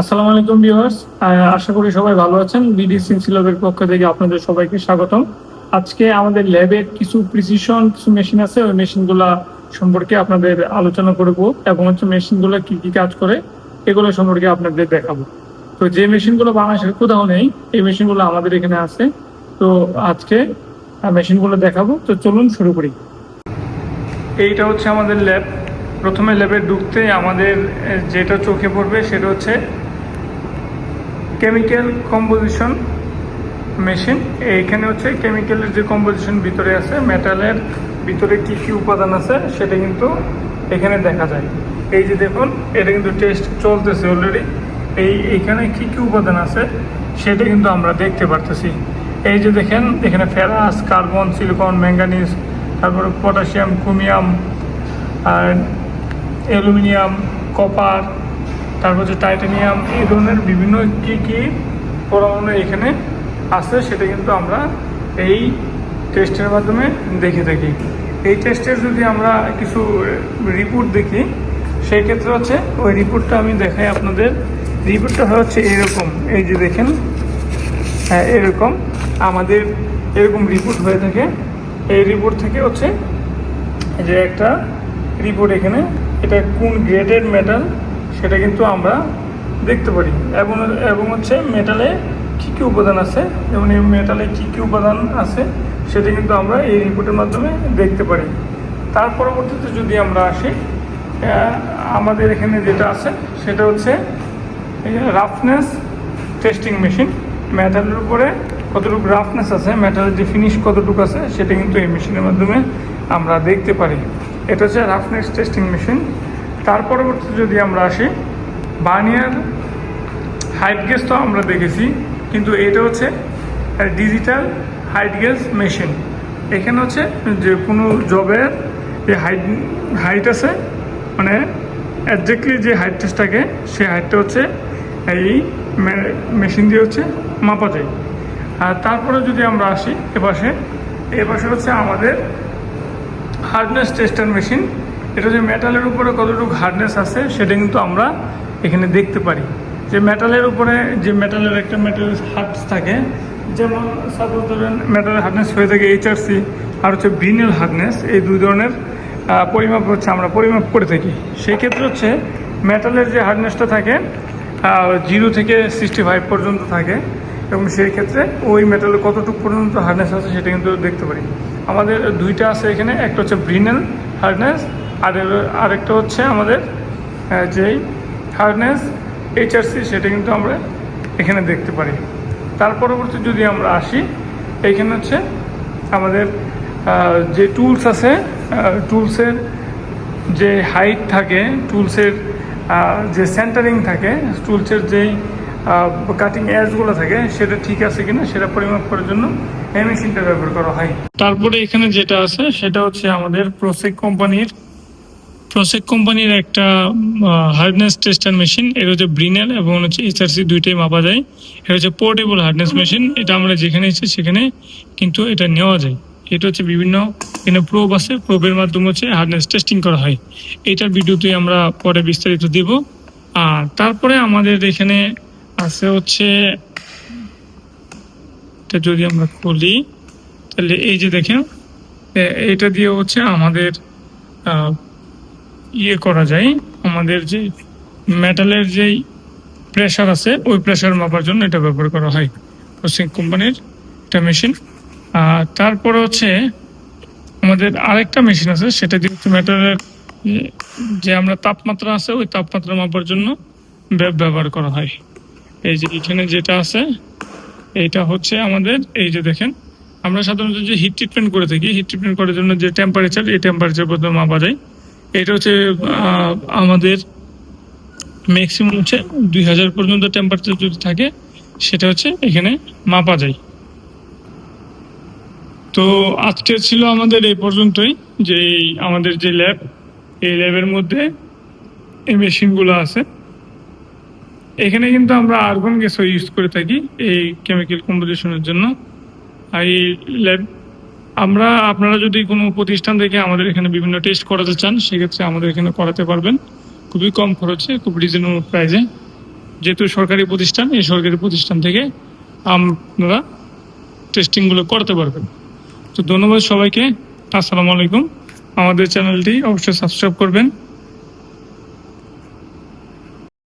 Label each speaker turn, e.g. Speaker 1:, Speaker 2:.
Speaker 1: আসসালামু আলাইকুম ভিউয়ার্স। আশা করি সবাই ভালো আছেন। বিডি সিনসিলবের পক্ষ থেকে আপনাদের সবাইকে স্বাগতম। আজকে আমাদের ল্যাবের কিছু প্রিসিশন কিছু মেশিন আছে। ওই মেশিনগুলা সম্পর্কে আপনাদের আলোচনা করব এবং হচ্ছে মেশিনগুলো কি কি কাজ করে এগুলো সম্পর্কে আপনাদের দেখাবো। তো যে মেশিনগুলো বাংলাদেশের কোথাও নেই, এই মেশিনগুলো আমাদের এখানে আছে। তো আজকে মেশিনগুলো দেখাবো। তো চলুন শুরু করি। এইটা হচ্ছে আমাদের ল্যাব প্রথমে ল্যাবে ঢুকতে আমাদের যেটা চোখে পড়বে সেটা হচ্ছে কেমিক্যাল কম্পোজিশন মেশিন এইখানে হচ্ছে কেমিক্যালের যে কম্পোজিশন ভিতরে আছে মেটালের ভিতরে কি কি উপাদান আছে, সেটা কিন্তু এখানে দেখা যায়। এই যে দেখুন, এটা কিন্তু টেস্ট চলতেছে অলরেডি এই, এইখানে কি কি উপাদান আছে, সেটা কিন্তু আমরা দেখতে পারতেছি। এই যে দেখেন, এখানে ফেরাস কার্বন সিলিকন ম্যাঙ্গানিজ তারপরে পটাশিয়াম ক্রোমিয়াম আর অ্যালুমিনিয়াম কপার তারপর হচ্ছে টাইটানিয়াম, এই ধরনের বিভিন্ন কী কী পরমাণু এখানে আছে, সেটা কিন্তু আমরা এই টেস্টের মাধ্যমে দেখে থাকি। এই টেস্টের যদি আমরা কিছু রিপোর্ট দেখি, সেই ক্ষেত্রে হচ্ছে ওই রিপোর্টটা আমি দেখাই আপনাদের। রিপোর্টটা হচ্ছে এরকম, এই যে দেখেন হ্যাঁ এরকম। আমাদের এরকম রিপোর্ট হয়ে থাকে। এই রিপোর্ট থেকে হচ্ছে যে একটা রিপোর্ট এখানে, এটা কোন গ্রেডেড মেটাল সেটা কিন্তু আমরা দেখতে পারি। এবং এবং হচ্ছে মেটালে কী কী উপাদান আছে? যেমন এই মেটালে কী কী উপাদান আছে, সেটা কিন্তু আমরা এই রিপোর্টের মাধ্যমে দেখতে পারি। তার পরবর্তীতে যদি আমরা আসি আমাদের এখানে যেটা আছে, সেটা হচ্ছে রাফনেস টেস্টিং মেশিন মেটালের উপরে কতটুকু রাফনেস আছে, মেটালের যে ফিনিশ কতটুকু আছে, সেটা কিন্তু এই মেশিনের মাধ্যমে আমরা দেখতে পারি। এটা হচ্ছে রাফনেস টেস্টিং মেশিন তার পরবর্তীতে যদি আমরা আসি, বার্নিয়ার হাইট গেজ তো আমরা দেখেছি, কিন্তু এটা হচ্ছে ডিজিটাল হাইট গেজ মেশিন। এখানে হচ্ছে যে কোনো জবের যে হাইট হাইট আছে মানে একজাক্টলি যে হাইট টেস্টটাকে সেই হাইটটা হচ্ছে এই মেশিন দিয়ে হচ্ছে মাপা যায়। আর তারপরে যদি আমরা আসি এপাশে এপাশে হচ্ছে আমাদের হার্ডনেস টেস্টার মেশিন। এটা যে মেটালের উপরে কতটুকু হার্ডনেস আছে, সেটা কিন্তু আমরা এখানে দেখতে পারি। যে মেটালের উপরে যে মেটালের একটা মেটাল হার্ডস থাকে, যেমন সাপোজ ধরেন মেটালের হার্ডনেস হয়ে থাকে এইচআরসি আর হচ্ছে ভিনেল হার্ডনেস এই দুই ধরনের পরিমাপ হচ্ছে আমরা পরিমাপ করে থাকি। সেই ক্ষেত্রে হচ্ছে মেটালের যে হার্ডনেসটা থাকে জিরো থেকে সিক্সটি ফাইভ পর্যন্ত থাকে, এবং সেই ক্ষেত্রে ওই মেটালের কতটুকু পর্যন্ত হার্ডনেস আছে, সেটা কিন্তু দেখতে পারি। আমাদের দুইটা আছে এখানে, একটা হচ্ছে ব্রিনেল হার্ডনেস আর আরেকটা হচ্ছে আমাদের যেই হার্ডনেস এইচআরসি সেটা কিন্তু আমরা এখানে দেখতে পারি। তার পরবর্তী যদি আমরা আসি এইখানে হচ্ছে আমাদের যে টুলস আছে টুলসের যে হাইট থাকে টুলসের যে সেন্টারিং থাকে টুলসের যেই কাটিং এজগুলো থাকে, সেটা ঠিক আছে কিনা সেটা পরিমাপ করার জন্য এই মেশিনটা ব্যবহার করা হয়। তারপরে এখানে যেটা আছে, সেটা হচ্ছে আমাদের প্রসেক কোম্পানির প্রসেক কোম্পানির একটা হার্ডনেস টেস্টার মেশিন এটা হচ্ছে ব্রিনেল এবং হচ্ছে এইচআরসি দুইটাই মাপা যায়। এটা হচ্ছে পোর্টেবল হার্ডনেস মেশিন এটা আমরা যেখানে ইচ্ছে সেখানে কিন্তু এটা নেওয়া যায়। এটা হচ্ছে বিভিন্ন এখানে প্রোব আছে প্রোবের মাধ্যমে হচ্ছে হার্ডনেস টেস্টিং করা হয়। এটার ভিডিওতে আমরা পরে বিস্তারিত দেব। আর তারপরে আমাদের এখানে আছে হচ্ছে, এটা যদি আমরা খুলি, তাহলে এই যে দেখেন এটা দিয়ে হচ্ছে আমাদের ইয়ে করা যায়, আমাদের যে মেটালের যেই প্রেশার আছে, ওই প্রেশার মাপার জন্য এটা ব্যবহার করা হয়। প্রসেস কোম্পানির একটা মেশিন আর তারপরে হচ্ছে আমাদের আরেকটা মেশিন আছে, সেটা দিয়ে মেটালের যে- যে আমরা তাপমাত্রা আছে, ওই তাপমাত্রা মাপার জন্য ব্যবহার করা হয়। এই যে এখানে যেটা আছে, এইটা হচ্ছে আমাদের, এই যে দেখেন, আমরা সাধারণত যে হিট ট্রিটমেন্ট করে থাকি হিট ট্রিটমেন্ট করার জন্য যে টেম্পারেচার এই টেম্পারেচার পর্যন্ত মাপা যায়। এটা হচ্ছে আমাদের ম্যাক্সিমাম হচ্ছে দুই হাজার পর্যন্ত টেম্পারেচার যদি থাকে, সেটা হচ্ছে এখানে মাপা যায়। তো আজকে ছিল আমাদের এই পর্যন্তই, যে আমাদের যে ল্যাব এই ল্যাবের মধ্যে এই মেশিনগুলো আছে। এখানে কিন্তু আমরা আর্গন গ্যাসও ইউজ করে থাকি এই কেমিক্যাল কম্পোজিশনের জন্য। আর এই ল্যাব আমরা, আপনারা যদি কোনো প্রতিষ্ঠান থেকে আমাদের এখানে বিভিন্ন টেস্ট করাতে চান, সেক্ষেত্রে আমাদের এখানে করাতে পারবেন। খুবই কম খরচে, খুব রিজনেবল প্রাইসে যেহেতু সরকারি প্রতিষ্ঠান, এই সরকারি প্রতিষ্ঠান থেকে আপনারা টেস্টিংগুলো করতে পারবেন। তো ধন্যবাদ সবাইকে। আসসালামু আলাইকুম। আমাদের চ্যানেলটি অবশ্যই সাবস্ক্রাইব করবেন।